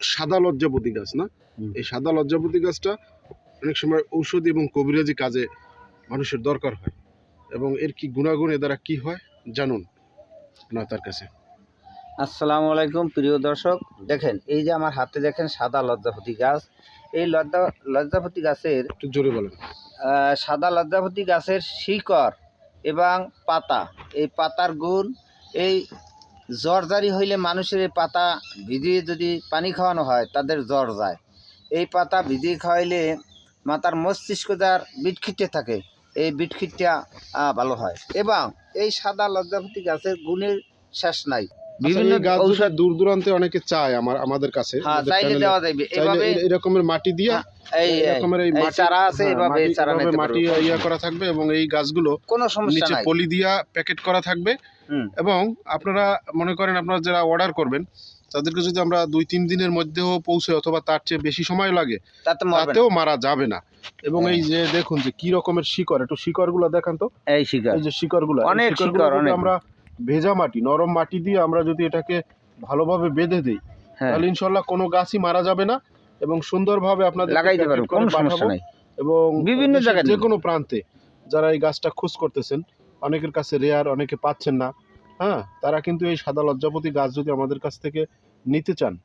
সাদা লজ্জাপতি গাছ না? এই সাদা লজ্জাপতি গাছটা অনেক সময় ঔষধি এবং কবিরাজি কাজে মানুষের দরকার হয়। এবং এর কি গুণাগুণ এ দ্বারা কি হয় জানুন না তার কাছে। আসসালামু আলাইকুম প্রিয় দর্শক। দেখেন এই যে আমার হাতে দেখেন সাদা লজ্জাপতি গাছ। এই লজ্জা লজ্জাপতি গাছের একটু জোরে বলেন। সাদা লজ্জাপতি গাছের শিকড় এবং পাতা। এই পাতার গুণ এই জ্বরজারি হইলে মানুষের এই পাতা ভিজিয়ে যদি পানি খাওয়ানো হয় তাদের জ্বর যায়। এই পাতা ভিজিয়ে খাওয়াইলে মাথার মস্তিষ্ক যার বিটখিটে থাকে এই বিটখিটটা ভালো হয়। এবং এই সাদা লজ্জাপতি গাছের গুণের শেষ নাই। বিভিন্ন বিভিন্ন গাছ ঔষধ দূর দূরান্তে অনেকে চায় আমার আমাদের কাছে। হ্যাঁ আমাদের চাইলে দেওয়া যাবে। চাইলে এরকমের মাটি দিয়ে হ্যাঁ, এই রকমের মাটি- চারা আছে হ্যাঁ, মাটি- চারা মাটি ইয়া করা থাকবে এবং এই গাছগুলো কোনো সমস্যা নিচে পলি দিয়া প্যাকেট করা থাকবে। এবং আপনারা মনে করেন আপনারা যারা অর্ডার করবেন তাদেরকে যদি আমরা দুই তিন দিনের মধ্যেও পৌঁছে অথবা তার চেয়ে বেশি সময় লাগে। তাতেও মারা যাবে না। এবং হ্যাঁ। এই যে দেখুন যে কি রকমের শিকড় একটু শিকড়গুলো দেখান তো। এই শিকার এই যে শিকড়গুলো অনেক শিকড়, অনেক। আমরা ভেজা মাটি নরম মাটি দিয়ে আমরা যদি এটাকে ভালোভাবে বেঁধে দিই হ্যাঁ। তাহলে ইনশাল্লাহ কোনো গাছই মারা যাবে না এবং সুন্দরভাবে আপনাদের লাগাইতে পারব কোনো সমস্যা নাই। এবং বিভিন্ন জায়গায় যে কোনো প্রান্তে যারা এই গাছটা খোঁজ করতেছেন অনেকের কাছে রেয়ার অনেকে পাচ্ছেন না। হ্যাঁ তারা কিন্তু এই সাদা লজ্জাপতি গাছ যদি আমাদের কাছ থেকে নিতে চান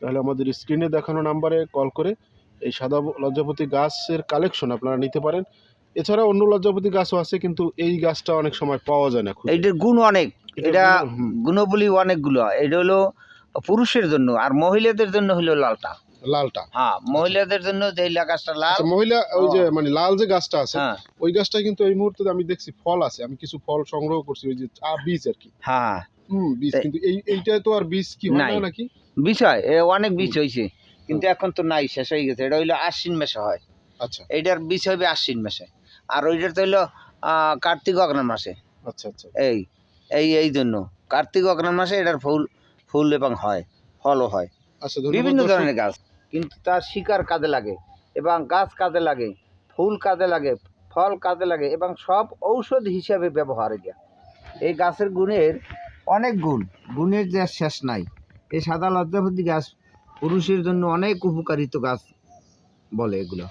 তাহলে আমাদের স্ক্রিনে দেখানো নাম্বারে কল করে এই সাদা লজ্জাপতি গাছের কালেকশন আপনারা নিতে পারেন। এছাড়া অন্য লজ্জাপতি গাছও আছে কিন্তু এই গাছটা অনেক সময় পাওয়া যায় না খুঁজে। এইটার গুণ অনেক। এটা গুণ- গুণবলী অনেকগুলো। এটা হলো পুরুষের জন্য আর মহিলাদের জন্য হলো লালটা। লালটা। হ্যাঁ মহিলাদের জন্য যে গাছটা লাল আচ্ছা মহিলা ওই যে মানে লাল যে গাছটা আছে হ্যাঁ। ওই গাছটা কিন্তু এই মুহূর্তে আমি দেখছি ফল আছে আমি কিছু ফল সংগ্রহ করছি ওই যে বীজ আর কি। হ্যাঁ। হুম বীজ কিন্তু এই এইটাই তো আর বীজ কি হয় নাকি? এ অনেক বীজ হয়েছে কিন্তু এখন তো নাই শেষ হয়ে গেছে এটা হইল আশ্বিন মাসে হয়। আচ্ছা। এইটার বীজ হবে আশ্বিন মাসে আর ওইটার তো হইল আহ, কার্তিক অগ্রাণ মাসে। আচ্ছা আচ্ছা। এই এই এই জন্য কার্তিক অগ্রাণ মাসে এটার ফুল ফুল এবং হয় ফলও হয়। আচ্ছা বিভিন্ন ধরনের গাছ। কিন্তু তার শিকার কাজে লাগে এবং গাছ কাজে লাগে ফুল কাজে লাগে ফল কাজে লাগে এবং সব ঔষধ হিসাবে ব্যবহার এটা। এই গাছের গুণের অনেক গুণ গুণের যে শেষ নাই। এই সাদা লজ্জাপতি গাছ পুরুষের জন্য অনেক উপকারিত গাছ বলে এগুলো।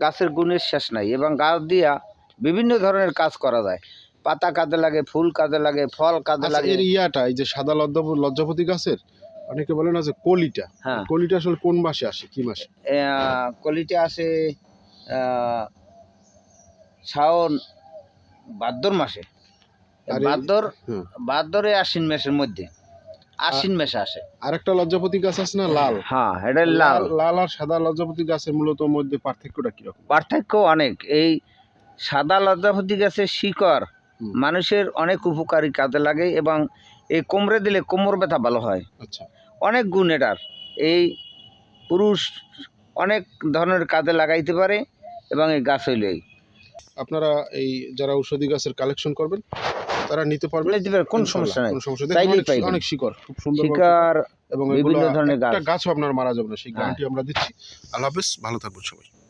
গাছের গুণের শেষ নাই এবং গাছ দিয়া বিভিন্ন ধরনের কাজ করা যায়। পাতা কাজে লাগে ফুল কাজে লাগে ফল কাজে আচ্ছা, লাগে। এর ইয়াটা এই যে সাদা লজ্জা- লজ্জাপতি গাছের? অনেকে বলে না যে কলিটা। হ্যাঁ। কলিটা আসলে কোন মাসে আসে কি মাসে? কলিতে আসে শ্রাবণ ভাদ্র মাসে। ভাদ্র ভাদ্রে আশ্বিন মাসের মধ্যে। আশ্বিন মাসে আসে। আরেকটা লজ্জাপতি গাছ আছে না লাল? হ্যাঁ এটা লাল লাল। আর সাদা লজ্জাপতি গাছের মূলত মধ্যে পার্থক্যটা কীরকম? পার্থক্য অনেক। এই সাদা লজ্জাপতি গাছের শিকড় মানুষের অনেক উপকারী কাজে লাগে এবং এই কোমরে দিলে কোমর ব্যথা ভালো হয়। আচ্ছা। অনেক গুণ এটার। এই পুরুষ অনেক ধরনের কাজে লাগাইতে পারে এবং এই গাছ হইলে। আপনারা এই যারা ঔষধি গাছের কালেকশন করবেন তারা নিতে পারবেন। কোন সমস্যা নাই। কোনো সমস্যা দেখুন, অনেক- পাইবেন। অনেক শিকড় খুব সুন্দর এবং বিভিন্ন ধরনের গাছ। গাছও আপনার মারা যাবে না। সেই গাছটি গ্যারান্টি আমরা দিচ্ছি। আল্লাহ হাফেজ ভালো থাকবেন সবাই।